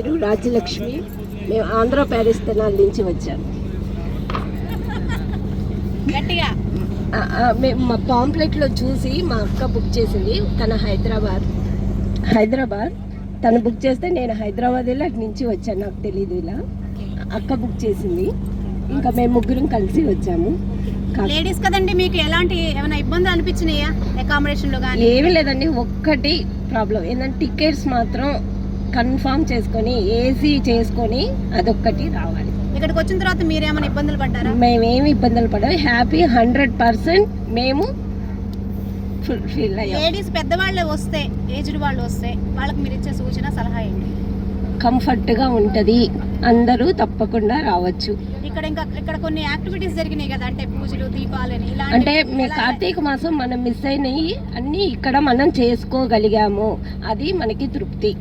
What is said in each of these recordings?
పేరు రాజ్యలక్ష్మి. మేము ఆంధ్ర ప్యారిస్ తెనాలి నుంచి వచ్చాము మేము మా పాంప్లెట్లో చూసి మా అక్క బుక్ చేసింది తన హైదరాబాద్. హైదరాబాద్? తను బుక్ చేస్తే నేను హైదరాబాద్ వెళ్ళి అటు నుంచి వచ్చాను నాకు తెలీదు ఇలా. అక్క బుక్ చేసింది. ఇంకా మేము ముగ్గురం కలిసి వచ్చాము. లేడీస్ కదండి మీకు ఎలాంటి ఏమైనా ఇబ్బందులు అనిపించినాయా? అకామిడేషన్లో కానీ ఏమీ లేదండి ఒక్కటి ప్రాబ్లం. ఏంటంటే టికెట్స్ మాత్రం కన్ఫామ్ చేసుకొని ఏసీ చేసుకొని అదొక్కటి రావాలి. ఇక్కడికి వచ్చిన తర్వాత మీరు ఏమైనా ఇబ్బందులు పడ్డారా? మేమేమి ఇబ్బందులు పడాలి హ్యాపీ హండ్రెడ్ పర్సెంట్ మేము ఫుల్ఫిల్ అయ్యాం. లేడీస్ పెద్దవాళ్ళే వస్తే ఏజ్డ్ వాళ్ళు వస్తే వాళ్ళకి మీరు ఇచ్చే సూచన సలహా ఏంటి? కంఫర్ట్గా ఉంటుంది. అందరూ తప్పకుండా రావచ్చు. ఇక్కడ ఇంకా ఇక్కడ కొన్ని యాక్టివిటీస్ జరిగినాయి కదా అంటే పూజలు దీపాలని అంటే ఇలాంటి మీ కార్తీక మాసం మనం మిస్ అయినవి అన్నీ ఇక్కడ మనం చేసుకోగలిగాము. అది మనకి తృప్తి.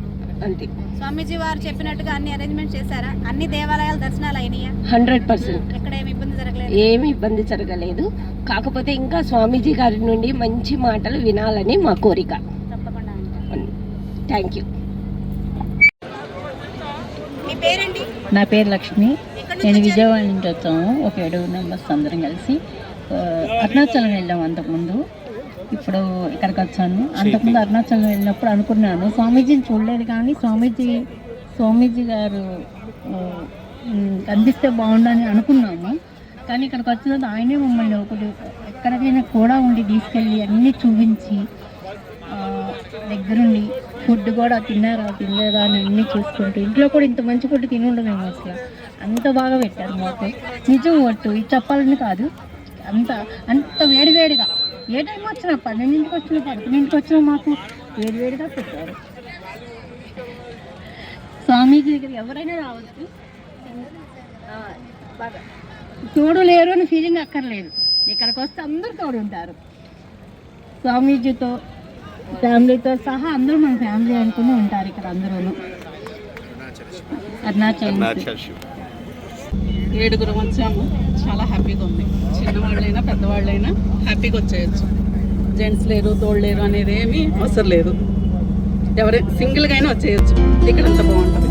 అంతే. స్వామీజీ వారు చెప్పినట్టుగా అన్ని అరేంజ్మెంట్ చేశారా? అన్ని దేవాలయాల దర్శనాలు అయినాయా? Hundred percent. ఎక్కడ ఏమి ఇబ్బంది జరగలేదు? ఏమి ఇబ్బంది జరగలేదు. కాకపోతే ఇంకా స్వామీజీ గారి నుండి మంచి మాటలు వినాలని మా కోరిక. తప్పకుండా. థ్యాంక్ యూ మీ పేరండి నా పేరు లక్ష్మి. నేను? విజయవాడ నుంచి వచ్చాము ఒక ఏడు మెంబర్స్ అందరం కలిసి అరుణాచలం వెళ్ళాము అంతకుముందు. ఇప్పుడు ఇక్కడికి వచ్చాను. అంతకుముందు అరుణాచలం వెళ్ళినప్పుడు అనుకున్నాను. స్వామీజీని చూడలేదు కానీ స్వామీజీ స్వామీజీ గారు అందిస్తే కనిపిస్తే బాగుండని అనుకున్నాము. కానీ ఇక్కడికి వచ్చిన ఆయనే మమ్మల్ని ఒకటి ఎక్కడికైనా కూడా ఉండి తీసుకెళ్ళి అన్నీ చూపించి దగ్గరుండి ఫుడ్ కూడా తిన్నారా తినలేదా అని అన్నీ చూసుకుంటూ ఇంట్లో కూడా ఇంత మంచి ఫుడ్ తిని ఉండదేమో అసలు. అంత బాగా పెట్టారు మాకు. నిజం ఒట్టు ఇది చెప్పాలని కాదు. అంత అంత వేడివేడిగా. ఏ టైం వచ్చినా పన్నెండింటికి వచ్చినా పదకొండింటికి వచ్చినా మాకు వేడివేడిగా పెట్టారు. స్వామీజీ దగ్గర ఎవరైనా రావచ్చు. ఆ, బాగా. తోడు లేరు అని ఫీలింగ్ అక్కర్లేదు. ఇక్కడికి వస్తే అందరు తోడు ఉంటారు. స్వామీజీతో ఫ్యామిలీతో సహా అందరూ మన ఫ్యామిలీ అనుకుని ఉంటారు ఇక్కడ అందరూ అరుణాచలం. ఏడుగురం వచ్చాము. చాలా హ్యాపీగా ఉంది. చిన్నవాళ్ళైనా పెద్దవాళ్ళైనా హ్యాపీగా వచ్చేయచ్చు. జెంట్స్ లేరు తోడు లేరు అనేది ఏమీ అవసరం లేదు. ఎవరి సింగిల్గా అయినా వచ్చేయచ్చు. ఇక్కడ అంత బాగుంటుంది.